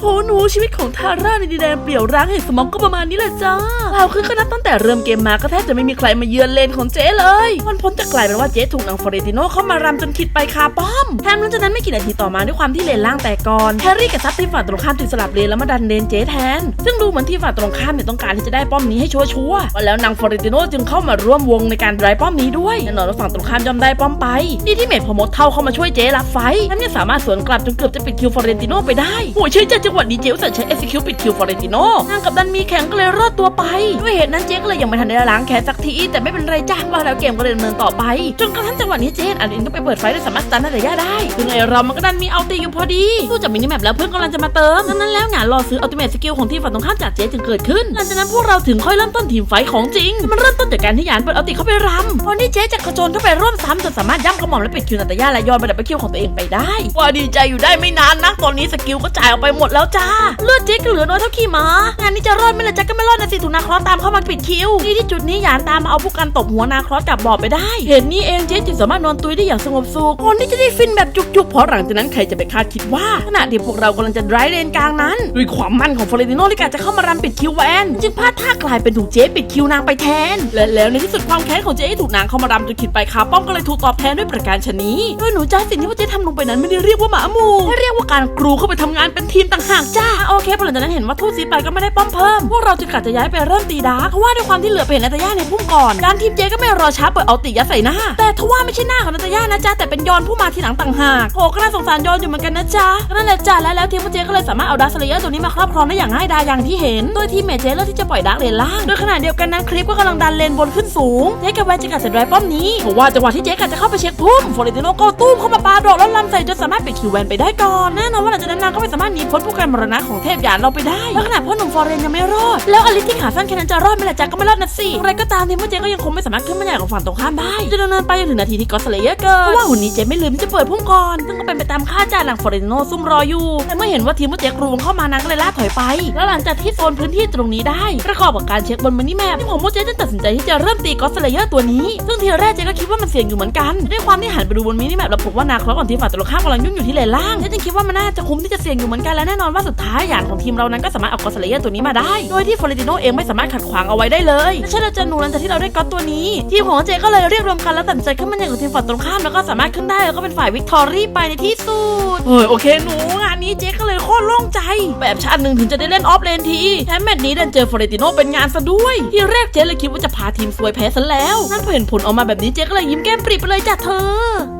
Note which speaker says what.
Speaker 1: โหหนูชีวิตของทาร่าในดินแดนเปลี่ยวร้างแห่งสมองก็ประมาณนี้แหละจ้าเราคือก็นับตั้งแต่เริ่มเกมมาก็แทบจะไม่มีใครมาเยือนเลนของเจ๊เลย มันพ้นจะกลายเป็นว่าเจ๊ถูกนางฟอเรติโนเข้ามารำจนคิดไปคาป้อมแถมหลังจากนั้นไม่กี่นาทีต่อมาด้วยความที่เลนล่างแตกก่อนแฮร์รี่กับซับทีมฝั่งตรงข้ามถึงสลับเลนแล้วมาดันเลนเจ๊แทน ซึ่งดูเหมือนที่ฝั่งตรงข้ามเนี่ยต้องการที่จะได้ป้อมนี้ให้ชัวร์ๆว่าแล้วนางฟอเรติโนจึงเข้ามาร่วมวงในการไดรป้อมนี้ด้วยแน่นอนว่าฝั่งตรงข้ามยอมได้ป้อมไปนี่ที่เมดพอมดเท่าเข้ามาช่วยเจ๊รับไฟทั้งยังสามารถสวนกลับจนเกือบจะปิดคิวฟอเรติโนไปได้โอ้ยเชื่อใจจังหวะนี้เจ๊อุตส่าห์ใช้เอซิคิวปิดคิวฟอเรติโนนางกับดันมีแข็งก็เลยรอดตัวไป ด้วยเหตุนั้นเจ๊ก็เลยยังไม่ทันได้ล้างแค้นสักที แต่ไม่เป็นไรจ้าว่าแล้วเกมก็เลยดำเนินต่อไป จนกระทั่งจังหวะนี้เจนอันอินก็ไปเปิดไฟได้สามารถตันนาตาย่าได้ซึ่งไอเรามันก็ดันมีอัลติอยู่พอดีดูจากมินิแมปแล้วเพื่อนกำลังจะมาเติมดังนั้นแล้วงานรอซื้ออัลติเมทสกิลของทีมฝั่งตรงข้ามจากเจ๊จึงเกิดขึ้นหลังจากนั้นพวกเราถึงค่อยเริ่มต้นทีมไฟของจริง มันเริ่มต้นจากการที่หยานเปิดอัลติเข้าไปรำตอนนี้เจ๊จะกระโจนเข้าไปร่วมซ้ำจนสามารถย่ำกระหม่อมและปิดคิวนาตาย่าและย้อนไปดับเบิลคิวของตัวเองไปได้ว่าดีใจอยู่ได้ไม่นานนักตอนนี้สกิลก็จ่ายออกไปหมดแล้วแล้วจ้า เลือดเจ๊ก็เหลือน้อยเท่าขี้หมางานนี้จะรอดไหมล่ะจ๊ะก็ไม่รอดนะสิถูกนาครอสตามเข้ามาปิดคิวนี่ที่จุดนี้หยานตามมาเอาผู้กันตบหัวนาครอสกลับบ่อไปได้ เห็นนี่เองเจ๊จึงสามารถนอนตุยได้อย่างสงบสุขคนที่จะได้ฟินแบบจุกๆเพราะหลังจากนั้นใครจะไปคาดคิดว่าขณะที่พวกเรากำลังจะดรฟ์เลนกลางนั้นด้วยความมั่นของฟลอเรนติโนที่กาจะเข้ามารำปิดคิวแวนจึงพลาดท่ากลายเป็นถูกเจ๊ปิดคิวนางไปแทน และแล้วในที่สุดความแค้นของเจ๊ถูกนางเข้ามารำจนขิดไปคาป้อมก็เลยถูกตอบแทนด้วยประการชนีโดยหนูจ้าสิ่งที่ว่าเจ๊ทำลงไปนั้นไม่ได้เรียกว่าหมาหมูเรียกว่าการกรูเข้าไปทำงานเป็นทีมต่างหากจ้าโอเคพอหลังจากนั้นเห็นว่าทูตซีไปก็ไม่ได้ป้อมเพิ่มพวกเราจึงกะจะย้ายไปเริ่มตีดาร์กเพราะว่าด้วยความที่เหลือไปเห็นนาตาย่าในพุ่มก่อนการทีมเจก็ไม่รอช้าเปิดเอาติยัดใส่หน้า แต่ทว่าไม่ใช่หน้าของนาตาย่านะจ๊ะแต่เป็นยอนผู้มาทีหลังต่างหากโหก็น่าสงสารยอนอยู่เหมือนกันนะจ๊ะนั่นแหละจ้ะและแล้วทีมเจก็เลยสามารถเอาดาร์สเลเยอร์ตัวนี้มาครอบครองได้อย่างง่ายดายอย่างที่เห็นโดยทีมเมจเจเลือกที่จะปล่อยดาร์คเลนล่างโดยขณะเดียวกันนั้นคลิปก็กำลังดันเลนบนขึ้นสูงเจกับแวนจะกัดเสร็จไว้ป้อมนี้เพราะว่าจังหวะที่เจกัดจะเข้าไปเช็คพุ่มฟอร์เรติโนก็ตู้มเข้ามาปาดอกแล้วลำใส่จนสามารถปิดคิวแวนไปได้ก่อนแน่นอนว่าหลังจากนั้นนางก็ไม่สามารถหนีพ้นผู้การมรณะของเทพยานเราไปได้แล้วขนาดพ่อหนุ่มฟอร์เรนยังไม่รอด แล้วอลิสที่ขาสั้นแค่นั้นจะรอดไหมล่ะจ๊ะก็ไม่รอดนะสิอะไรก็ตามทีมพวกเจ๊ก็ยังคงไม่สามารถขึ้นมาใหญ่ของฝั่งตรงข้ามได้จนดำเนินไปจนถึงนาทีที่ก็สเลเยอร์เกิดเพราะว่าหุ่นนี้เจ๊ไม่ลืมที่จะเปิดพุ่มก่อนซึ่งก็เป็นไปตามคาดจ้าหลังฟอร์เรนติโนซุ่มรออยู่แต่เมื่อเห็นว่าทีมพวกเจ๊กรูนเข้ามานางก็เลยล่าถอยไป แล้วหลังจากที่โซนพื้นที่ตรงนี้ได้ประกอบกับการเช็คบนมินิแมปที่ผมพวกเจ๊จึงตัดสินใจที่จะเริ่มตีก็สเลเยอร์ตัวนี้ ซึ่งทีแรกเจ๊ก็คิดว่ามันเสี่ยงอยู่เหมือนกันแต่ด้วยความที่หันไปดูบนมินิแมปแล้วพบว่านาครอสของทีมฝ่ายตรงข้ามกำลังยุ่งอยู่ที่เลนล่างเจ๊จึงคิดว่ามันน่าจะคุ้มที่จะเสี่ยงอยู่เหมือนกันและแน่นอนว่าสุดท้ายหยานของทีมเรานั้นก็สามารถเอาก็สเลเยอร์ตัวนี้มาได้ โดยที่ฟอร์เรติโนเองไม่สามารถขัดขวางเอาไว้ได้เลยและเช่นเราจะหนูหลังจากที่เราได้ก็อตตัวนี้ ทีมของเจก็เลยเรียกรวมกันแล้วตัดสินใจขึ้นมาอย่างกับทีมฝั่งตรงข้ามแล้วก็สามารถขึ้นได้แล้วก็เป็นฝ่ายวิกตอรี่ไปในที่สุดเฮ้ยโอเคหนูงานนี้เจ๊ก็เลยโคตรโล่งใจ แบบชาติหนึ่งถึงจะได้เล่นออฟเลนทีแถมแมตช์นี้ดันเจอฟอร์เรติโนเป็นงานซะด้วยที่แรกเจ๊เลยคิดว่าจะพาทีมซวยแพ้ซะแล้วนั่นพอเห็นผลออกมาแบบนี้เจ๊ก็เลยยิ้มแก้มปริไปเลยจ้ะเธอ